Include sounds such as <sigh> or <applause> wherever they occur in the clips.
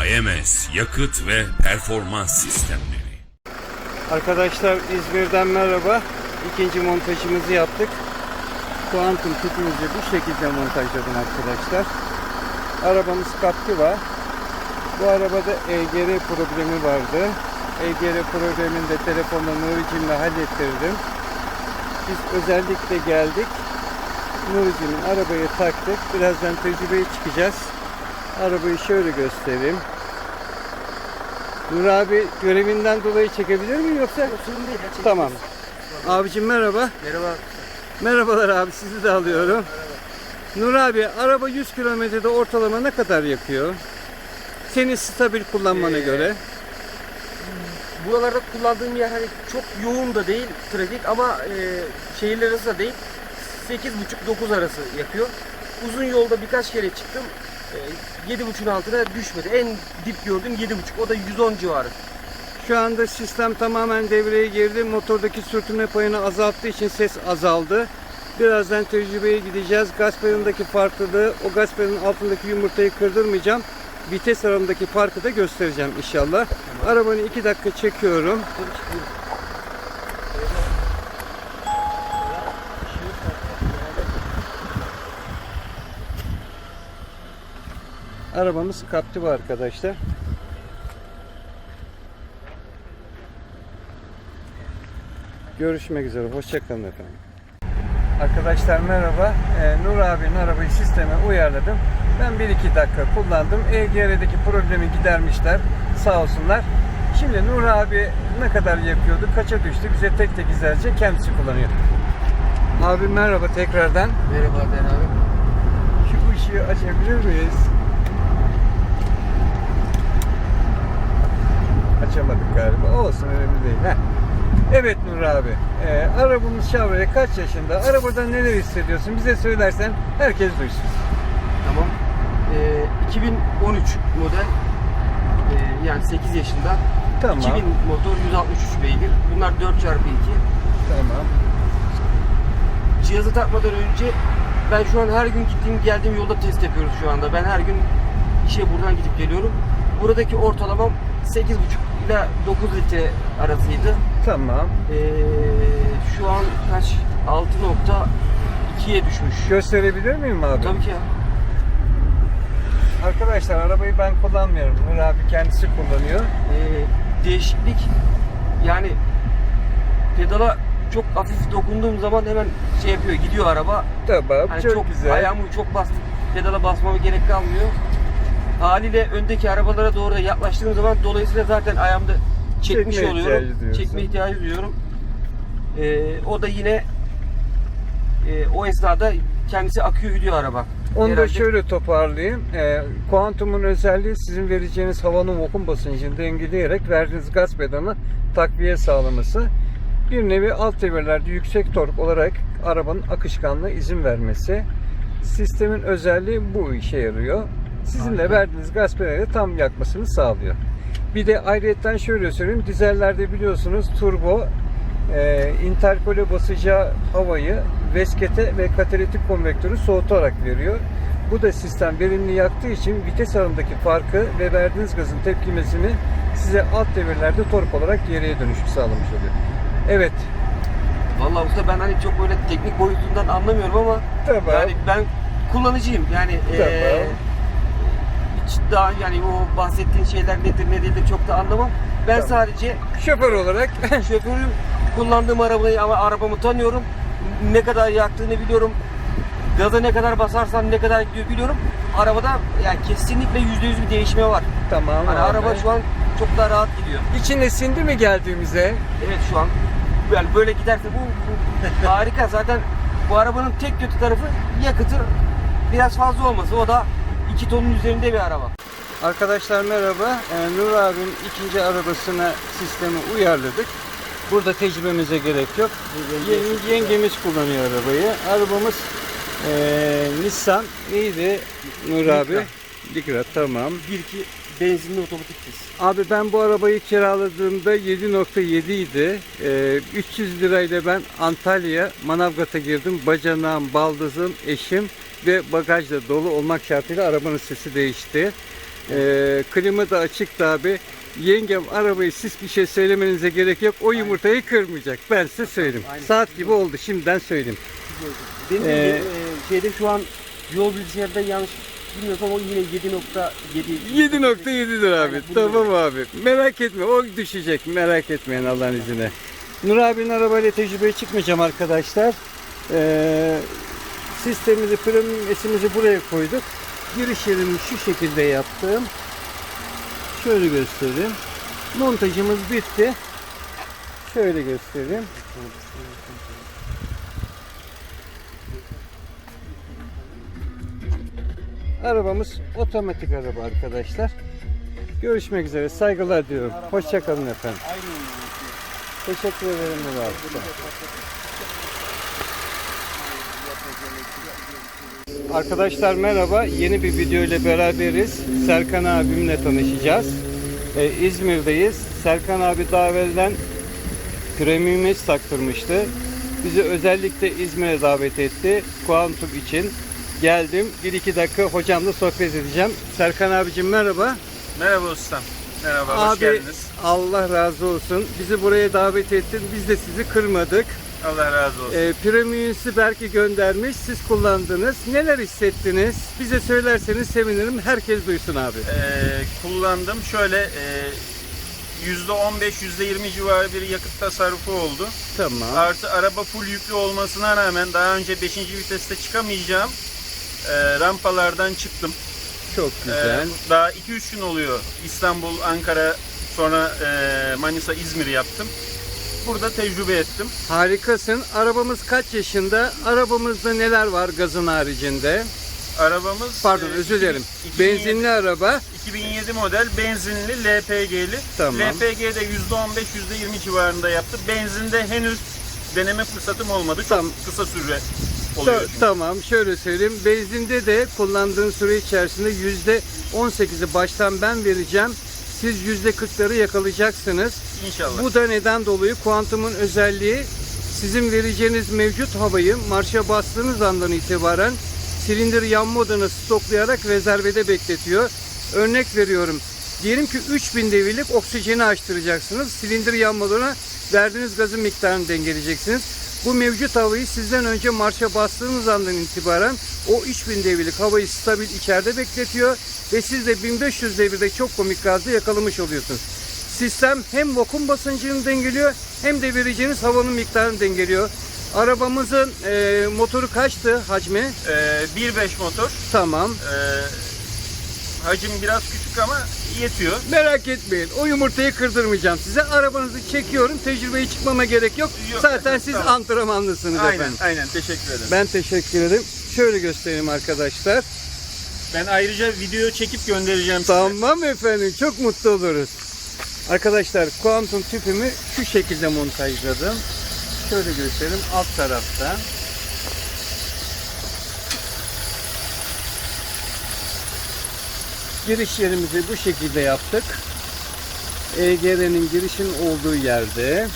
AMS Yakıt ve Performans Sistemleri Arkadaşlar İzmir'den merhaba. İkinci montajımızı yaptık. Kuantum tüpümüzü bu şekilde montajladım arkadaşlar. Arabamız Captiva. Bu arabada EGR problemi vardı. EGR problemini de telefonla Nuri'cimle hallettirdim. Biz özellikle geldik. Nuri'cimin arabayı taktık. Birazdan tecrübeye çıkacağız. Arabayı şöyle göstereyim. Nur abi görevinden dolayı çekebilir miyim yoksa? Sorun değil. Tamam. Abicim merhaba. Merhaba. Merhabalar abi sizi de alıyorum. Nur abi araba 100 kilometrede ortalama ne kadar yakıyor? Seni stabil kullanmana Ee, göre. Buralarda kullandığım yer hani çok yoğun da değil trafik ama e, şehirler arası da değil. 8.5-9 arası yakıyor. Uzun yolda birkaç kere çıktım. E, 7.5'un altına düşmedi. En dip gördüğüm 7.5. O da 110 civarı. Şu anda sistem tamamen devreye girdi. Motordaki sürtünme payını azalttığı için ses azaldı. Birazdan tecrübeye gideceğiz. Gaz pedalındaki farklılığı, o gaz pedalının altındaki yumurtayı kırdırmayacağım. Vites arasındaki farkı da göstereceğim inşallah. Arabanı 2 dakika çekiyorum. Arabamız Captiva arkadaşlar. Görüşmek üzere. Hoşçakalın efendim. Arkadaşlar merhaba. Ee, Nur abinin arabayı sisteme uyarladım. Ben 1-2 dakika kullandım. EGR'deki problemi gidermişler. Sağ olsunlar. Şimdi Nur abi ne kadar yakıyordu, kaça düştü bize tek tek izlerce kendisi kullanıyor. Abi merhaba tekrardan. Merhaba Ben abi. Şu ışığı açabilir miyiz? Açamadık galiba. Olsun önemli değil. Heh. Evet Nur abi. Ee, arabamız Chevrolet kaç yaşında? Arabada neler hissediyorsun? Bize söylersen herkes duysun. Tamam. E, 2013 model. E, yani 8 yaşında. Tamam. 2000 motor 163 beygir. Bunlar 4x2. Tamam. Cihazı takmadan önce ben şu an her gün gittiğim geldiğim yolda test yapıyoruz şu anda. Ben her gün işe buradan gidip geliyorum. Buradaki ortalamam 8,5 ile 9 litre arasıydı. Tamam. Ee, şu an kaç? 6.2'ye düşmüş. Gösterebilir miyim abi? Tabii ki. Arkadaşlar arabayı ben kullanmıyorum. Nur abi kendisi kullanıyor. Ee, değişiklik yani pedala çok hafif dokunduğum zaman hemen şey yapıyor gidiyor araba. Tamam. Hani çok, çok, güzel. ayağımı çok bastım. Pedala basmama gerek kalmıyor. Haliyle öndeki arabalara doğru yaklaştığım zaman dolayısıyla zaten ayağımda çekmiş Çekme oluyorum. ihtiyacı. Çekme ihtiyacı duyuyorum. Ee, o da yine e, o esnada kendisi akıyor gidiyor araba. Onu da Herhalde- şöyle toparlayayım. Ee, kuantumun özelliği sizin vereceğiniz havanın vakum basıncını dengeleyerek verdiğiniz gaz pedalına takviye sağlaması. Bir nevi alt devirlerde yüksek tork olarak arabanın akışkanlığı izin vermesi. Sistemin özelliği bu işe yarıyor. Sizin de Harika. verdiğiniz gaz pedalıyla tam yakmasını sağlıyor. Bir de ayrıyetten şöyle söyleyeyim. Dizellerde biliyorsunuz turbo e, interkole basacağı havayı veskete ve katalitik konvektörü soğutarak veriyor. Bu da sistem verimli yaktığı için vites arasındaki farkı ve verdiğiniz gazın tepkimesini size alt devirlerde tork olarak geriye dönüşü sağlamış oluyor. Evet. Vallahi usta ben hani çok böyle teknik boyutundan anlamıyorum ama Tamam. yani ben kullanıcıyım. Yani Tamam. eee, hiç daha yani o bahsettiğin şeyler nedir ne değildir çok da anlamam. Ben Tamam. sadece Şoför olarak <laughs> şoförüm kullandığım arabayı ama arabamı tanıyorum. Ne kadar yaktığını biliyorum. Gaza ne kadar basarsam ne kadar gidiyor biliyorum. Arabada yani kesinlikle yüzde yüz bir değişme var. tamam. Hani abi. araba şu an çok daha rahat gidiyor. içine sindi mi geldiğimize? Evet şu an yani böyle giderse bu, bu harika. Zaten bu arabanın tek kötü tarafı yakıtı biraz fazla olması. O da 2 tonun üzerinde bir araba. Arkadaşlar merhaba. Ee, Nur abinin ikinci arabasına sistemi uyarladık. Burada tecrübemize gerek yok. Ye- yengemiz kullanıyor arabayı. Arabamız ee, Nissan neydi Nur abi? Micra tamam. 1-2 benzinli otomatik vites. Abi ben bu arabayı kiraladığımda 7.7 idi. Ee, 300 lirayla ben Antalya Manavgat'a girdim. Bacanağım, baldızım, eşim ve bagajla dolu olmak şartıyla arabanın sesi değişti. Ee, klima da açıktı abi. Yengem arabayı siz bir şey söylemenize gerek yok. O yumurtayı kırmayacak. Ben size söyleyeyim. Aynen. Saat gibi oldu. Şimdiden söyleyeyim. Benim Ee, e, şeyde şu an yol bilgisayarda yanlış bilmiyorsam o yine 7.7 7.7'dir abi. Aynen, bunu tamam abi. Merak etme. O düşecek. Merak etmeyin Allah'ın izniyle. Nur abinin arabayla tecrübeye çıkmayacağım arkadaşlar. Ee, sistemimizi, premium esimizi buraya koyduk. Giriş yerini şu şekilde yaptım. Şöyle göstereyim. Montajımız bitti. Şöyle göstereyim. Arabamız otomatik araba arkadaşlar. Görüşmek üzere. Saygılar diyorum. Hoşçakalın efendim. Teşekkür ederim Nur abi. Arkadaşlar merhaba. Yeni bir video ile beraberiz. Serkan abimle tanışacağız. Ee, İzmir'deyiz. Serkan abi daha evvelden Premium S taktırmıştı. Bizi özellikle İzmir'e davet etti. Kuantum için. Geldim. Bir iki dakika hocamla sohbet edeceğim. Serkan abicim merhaba. Merhaba ustam. Merhaba, hoş Abi geldiniz. Allah razı olsun. Bizi buraya davet ettin. Biz de sizi kırmadık. Allah razı olsun. Ee, Premium'si belki göndermiş. Siz kullandınız. Neler hissettiniz? Bize söylerseniz sevinirim. Herkes duysun abi. Ee, kullandım. Şöyle e, %15, %20 civarı bir yakıt tasarrufu oldu. Tamam. Artı araba full yüklü olmasına rağmen daha önce 5. viteste çıkamayacağım e, rampalardan çıktım. Çok Ee, güzel. daha 2-3 gün oluyor. İstanbul, Ankara, sonra e, Manisa, İzmir yaptım. Burada tecrübe ettim. Harikasın. Arabamız kaç yaşında? Arabamızda neler var gazın haricinde? Arabamız Pardon e, özür dilerim. 2007 Benzinli araba. 2007 model benzinli LPG'li. Tamam. LPG'de %15-%20 civarında yaptı. Benzinde henüz deneme fırsatım olmadı. Çok Tamam. kısa süre Ta- oluyor. çünkü. tamam şöyle söyleyeyim. Benzinde de kullandığın süre içerisinde yüzde 18'i baştan ben vereceğim. Siz yüzde 40'ları yakalayacaksınız. İnşallah. Bu da neden dolayı kuantumun özelliği sizin vereceğiniz mevcut havayı marşa bastığınız andan itibaren silindir yanma odanı stoklayarak rezervede bekletiyor. Örnek veriyorum. Diyelim ki 3000 devirlik oksijeni açtıracaksınız. Silindir yanma odanına verdiğiniz gazın miktarını dengeleyeceksiniz. Bu mevcut havayı sizden önce marşa bastığınız andan itibaren o 3000 devirlik havayı stabil içeride bekletiyor ve siz de 1500 devirde çok komik gazda yakalamış oluyorsunuz. Sistem hem vakum basıncını dengeliyor hem de vereceğiniz havanın miktarını dengeliyor. Arabamızın e, motoru kaçtı hacmi? Ee, 1.5 motor. Tamam. Ee, hacim biraz küçük ama yetiyor. Merak etmeyin. O yumurtayı kırdırmayacağım size. Arabanızı çekiyorum. Tecrübeyi çıkmama gerek yok. Yok, Zaten siz tamam. antrenmanlısınız Aynen, efendim. aynen. Teşekkür ederim. Ben teşekkür ederim. Şöyle göstereyim arkadaşlar. Ben ayrıca video çekip göndereceğim size. Tamam efendim. Çok mutlu oluruz. Arkadaşlar kuantum tüpümü şu şekilde montajladım. Şöyle göstereyim alt tarafta. Giriş yerimizi bu şekilde yaptık. EGR'nin girişin olduğu yerde.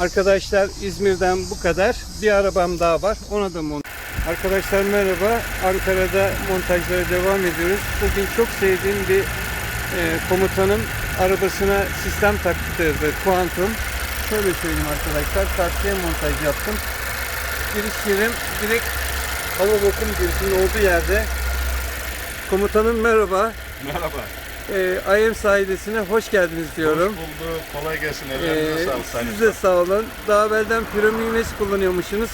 Arkadaşlar İzmir'den bu kadar. Bir arabam daha var. Ona da mont. Arkadaşlar merhaba. Ankara'da montajlara devam ediyoruz. Bugün çok sevdiğim bir e, komutanım arabasına sistem taktırdı. Quantum. Şöyle söyleyeyim arkadaşlar. Karşıya montaj yaptım. Giriş yerim direkt hava vakum girişinin olduğu yerde. Komutanım merhaba. Merhaba. E, IM sahilesine hoş geldiniz diyorum. Hoş bulduk. Kolay gelsin. Ee, Ellerinize sağlık. Siz de sağ olun. Daha evvelden Premium S kullanıyormuşsunuz.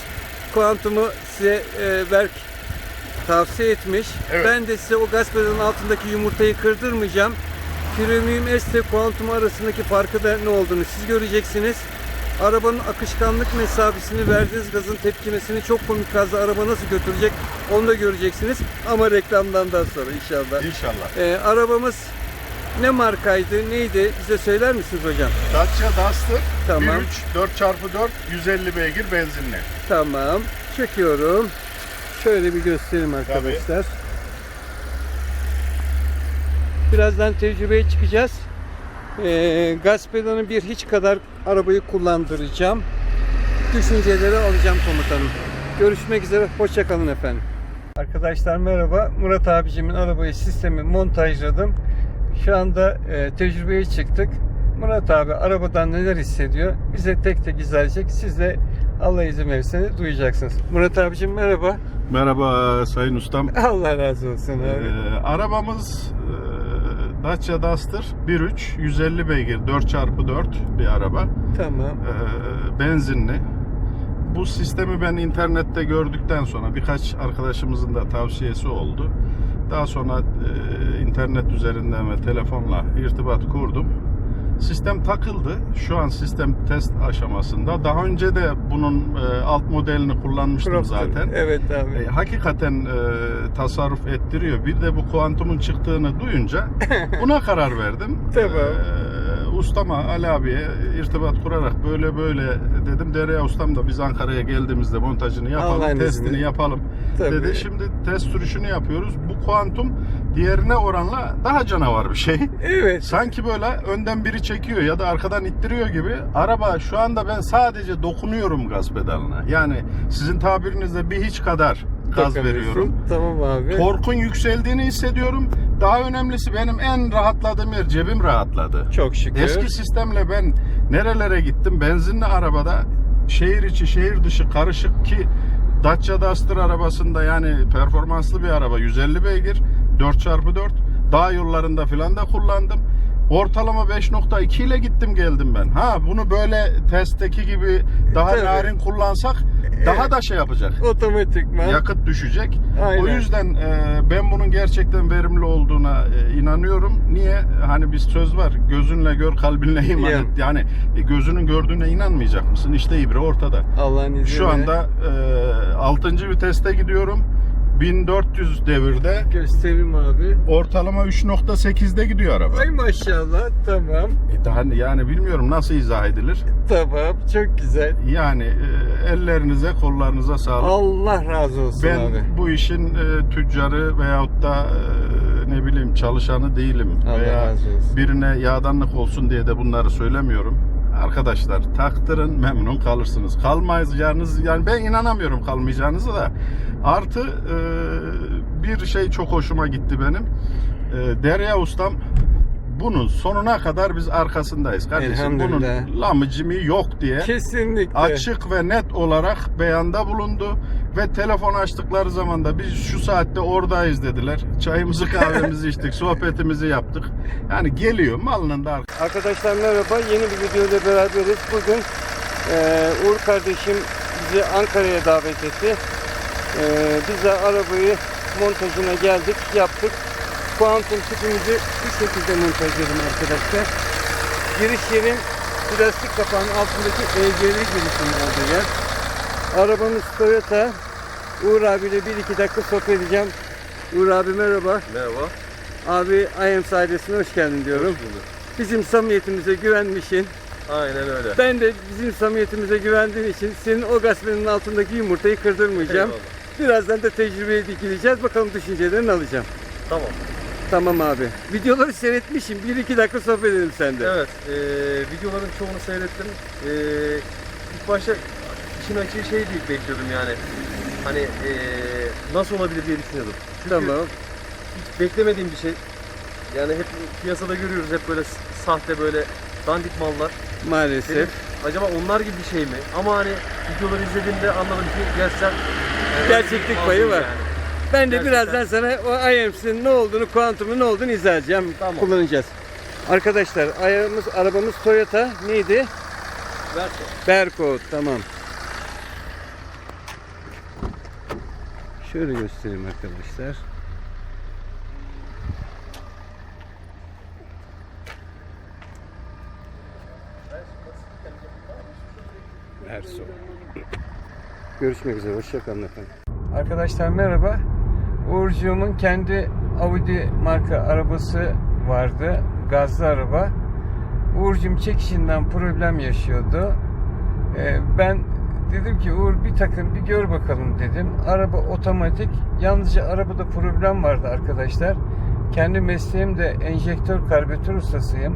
Kuantum'u size e, Berk tavsiye etmiş. Evet. Ben de size o gaz pedalının altındaki yumurtayı kırdırmayacağım. Premium S ile Quantum arasındaki farkı da ne olduğunu siz göreceksiniz. Arabanın akışkanlık mesafesini, verdiğiniz gazın tepkimesini çok komik gazla araba nasıl götürecek onu da göreceksiniz. Ama reklamdan daha sonra inşallah. İnşallah. Ee, arabamız ne markaydı, neydi bize söyler misiniz hocam? Dacia Duster Tamam. 1.3 4x4 150 beygir benzinli. Tamam. Çekiyorum. Şöyle bir göstereyim arkadaşlar. Birazdan tecrübeye çıkacağız. Ee, gaz pedalını bir hiç kadar arabayı kullandıracağım. düşünceleri alacağım komutanım. Görüşmek üzere. Hoşçakalın efendim. Arkadaşlar merhaba. Murat abicimin arabayı sistemi montajladım. Şu anda e, tecrübeye çıktık. Murat abi arabadan neler hissediyor? Bize tek tek izleyecek. Siz de Allah izin verirse duyacaksınız. Murat abicim merhaba. Merhaba Sayın Ustam. <laughs> Allah razı olsun abi. Ee, arabamız e, Dacia Duster 1.3 150 beygir 4x4 bir araba. Tamam. Ee, benzinli. Bu sistemi ben internette gördükten sonra birkaç arkadaşımızın da tavsiyesi oldu. Daha sonra e, internet üzerinden ve telefonla irtibat kurdum. Sistem takıldı. Şu an sistem test aşamasında. Daha önce de bunun e, alt modelini kullanmıştım Proptur. zaten. Evet abi. E, hakikaten e, tasarruf ettiriyor. Bir de bu kuantumun çıktığını duyunca <laughs> buna karar verdim. Tamam. E, ustama Ali abiye irtibat kurarak böyle böyle dedim. Derya ustam da biz Ankara'ya geldiğimizde montajını yapalım, Allah'ın testini izniyle. yapalım Tabii. dedi. Şimdi test sürüşünü yapıyoruz. Bu kuantum diğerine oranla daha canavar bir şey. Evet. Sanki böyle önden biri çekiyor ya da arkadan ittiriyor gibi. Araba şu anda ben sadece dokunuyorum gaz pedalına. Yani sizin tabirinizde bir hiç kadar gaz veriyorum. Tamam abi. Torkun yükseldiğini hissediyorum. Daha önemlisi benim en rahatladığım yer cebim rahatladı. Çok şükür. Eski sistemle ben nerelere gittim? Benzinli arabada şehir içi şehir dışı karışık ki Dacia Duster arabasında yani performanslı bir araba 150 beygir 4x4 dağ yollarında filan da kullandım. Ortalama 5.2 ile gittim geldim ben. Ha bunu böyle testteki gibi daha Tabii. narin kullansak daha da şey yapacak. Otomatikman. Yakıt düşecek. Aynen. O yüzden e, ben bunun gerçekten verimli olduğuna e, inanıyorum. Niye? Hani bir söz var. Gözünle gör, kalbinle iman Ya. et. Yani e, gözünün gördüğüne inanmayacak mısın? İşte ibre ortada. Allah'ın izniyle. Şu anda e, 6. viteste gidiyorum. 1400 devirde. göstereyim abi. Ortalama 3.8'de gidiyor araba. Ay maşallah. Tamam. E, daha yani bilmiyorum nasıl izah edilir. Tamam. Çok güzel. Yani e, ellerinize, kollarınıza sağlık. Allah razı olsun Ben abi. bu işin e, tüccarı veyahut da e, ne bileyim çalışanı değilim. Allah Veya razı olsun. birine yağdanlık olsun diye de bunları söylemiyorum. Arkadaşlar taktırın memnun kalırsınız. Kalmayacağınız yani ben inanamıyorum kalmayacağınızı da. Artı e, bir şey çok hoşuma gitti benim. E, Derya Ustam bunun sonuna kadar biz arkasındayız kardeşim. Bunun lamıcımı yok diye Kesinlikle. açık ve net olarak beyanda bulundu ve telefon açtıkları zaman da biz şu saatte oradayız dediler. Çayımızı <laughs> kahvemizi içtik, sohbetimizi yaptık. Yani geliyor malının da Arkadaşlar merhaba. Yeni bir video ile beraberiz. Bugün eee, Uğur kardeşim bizi Ankara'ya davet etti. Eee biz de arabayı montajına geldik, yaptık. Kuantum tüpümüzü bu şekilde montajladım arkadaşlar. Giriş yerin plastik kapağının altındaki EGR girişinin olduğu yer. Arabamız Toyota. Uğur abiyle bir iki dakika sohbet edeceğim. Uğur abi merhaba. Merhaba. Abi IAMS ailesine hoş geldin diyorum. Bizim samimiyetimize güvenmişsin. Aynen öyle. Ben de bizim samimiyetimize güvendiğin için senin o gazetenin altındaki yumurtayı kırdırmayacağım. Birazdan da tecrübeye dikileceğiz. Bakalım düşüncelerini alacağım. Tamam. Tamam abi. Videoları seyretmişim. Bir iki dakika sohbet edelim sende. Evet, e, videoların çoğunu seyrettim. E, ilk başta işin açığı şey değil bekliyordum yani. Hani e, nasıl olabilir diye düşünüyordum. Çünkü Tamam. hiç beklemediğim bir şey. Yani hep piyasada görüyoruz hep böyle sahte böyle dandik mallar. Dedim, Maalesef. acaba onlar gibi bir şey mi? Ama hani videoları izlediğimde anladım ki gerçekten yani Gerçeklik payı var. yani. Ben de Gerçekten. birazdan sana o IAMS'in ne olduğunu, kuantumun ne olduğunu izah edeceğim. Tamam. Kullanacağız. Arkadaşlar arabamız, arabamız Toyota neydi? Verso. Berko tamam. Şöyle göstereyim arkadaşlar. Erso. Görüşmek üzere. Hoşçakalın efendim. Arkadaşlar merhaba. Uğurcuğumun kendi Audi marka arabası vardı. Gazlı araba. Uğurcuğum çekişinden problem yaşıyordu. Ee, ben dedim ki Uğur bir takın bir gör bakalım dedim. Araba otomatik. Yalnızca arabada problem vardı arkadaşlar. Kendi mesleğim de enjektör karbüratör ustasıyım.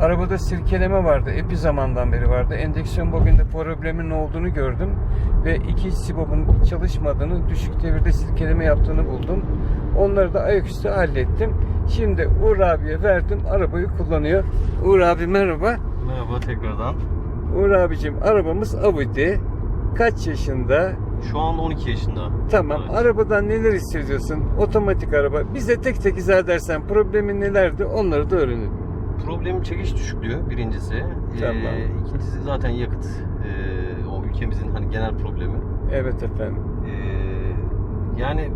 Arabada sirkeleme vardı. Epi zamandan beri vardı. Endeksiyon bugün de problemin olduğunu gördüm. Ve iki sibobun çalışmadığını, düşük devirde sirkeleme yaptığını buldum. Onları da ayaküstü hallettim. Şimdi Uğur abiye verdim. Arabayı kullanıyor. Uğur abi merhaba. Merhaba tekrardan. Uğur abicim arabamız Audi. Kaç yaşında? Şu an 12 yaşında. Tamam. Evet. Arabadan neler hissediyorsun? Otomatik araba. Bize tek tek izah edersen problemin nelerdi onları da öğrenelim. Problemim çekiş düşüklüğü birincisi. Tamam. Ee, ikincisi zaten yakıt. Ee, o ülkemizin hani genel problemi. Evet efendim. Ee, yani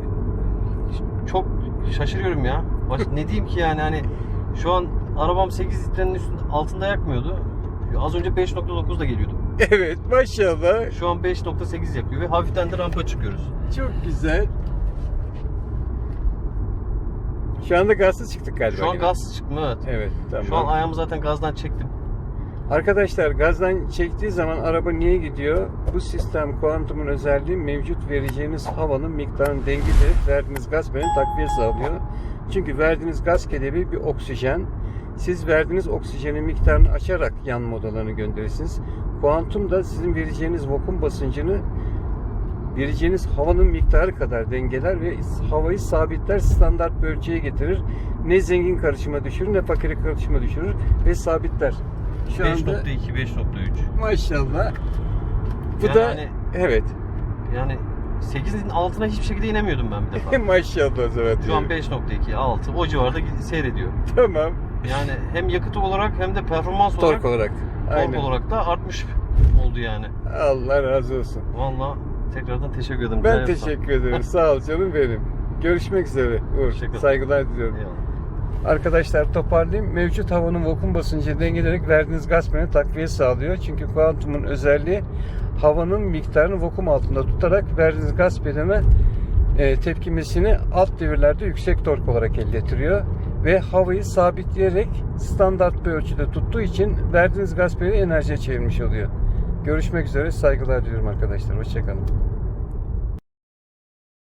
çok şaşırıyorum ya. Baş, <laughs> ne diyeyim ki yani hani şu an arabam 8 litrenin üstünde, altında yakmıyordu. Az önce 5.9 da geliyordu. Evet maşallah. Şu an 5.8 yakıyor ve hafiften de rampa çıkıyoruz. Çok güzel. Şu anda gazsız çıktık galiba. Şu an yine. gaz çıkma evet. Evet tamam. Şu an ayağımı zaten gazdan çektim. Arkadaşlar gazdan çektiği zaman araba niye gidiyor? Bu sistem kuantumun özelliği mevcut vereceğiniz havanın miktarını dengeleyerek verdiğiniz gaz benim takviye sağlıyor. Çünkü verdiğiniz gaz kelebeği bir oksijen. Siz verdiğiniz oksijenin miktarını açarak yanma odalarını gönderirsiniz. Kuantum da sizin vereceğiniz vakum basıncını vereceğiniz havanın miktarı kadar dengeler ve havayı sabitler standart bir ölçüye getirir. Ne zengin karışıma düşürür ne fakir karışıma düşürür ve sabitler. Şu anda 5.2, 5.3. maşallah. Bu Yani da hani- evet. Yani 8'in altına hiçbir şekilde inemiyordum ben bir defa. <laughs> maşallah evet. Şu an 5.2, 6 o civarda seyrediyor. Tamam. Yani hem yakıt olarak hem de performans olarak, Tork olarak. tork olarak da artmış oldu yani. Allah razı olsun. Valla tekrardan teşekkür ederim. Ben Güzel teşekkür ederim. Sağ ol canım benim. Görüşmek üzere. Uğur. Saygılar diliyorum. Eyvallah. Arkadaşlar toparlayayım. Mevcut havanın vakum basıncı dengeleyerek verdiğiniz gaz freni takviye sağlıyor. Çünkü kuantumun özelliği havanın miktarını vakum altında tutarak verdiğiniz gaz pedine e, tepkimesini alt devirlerde yüksek tork olarak elde ettiriyor. Ve havayı sabitleyerek standart bir ölçüde tuttuğu için verdiğiniz gaz pedini enerjiye çevirmiş oluyor. Görüşmek üzere. Saygılar diliyorum arkadaşlar. Hoşçakalın.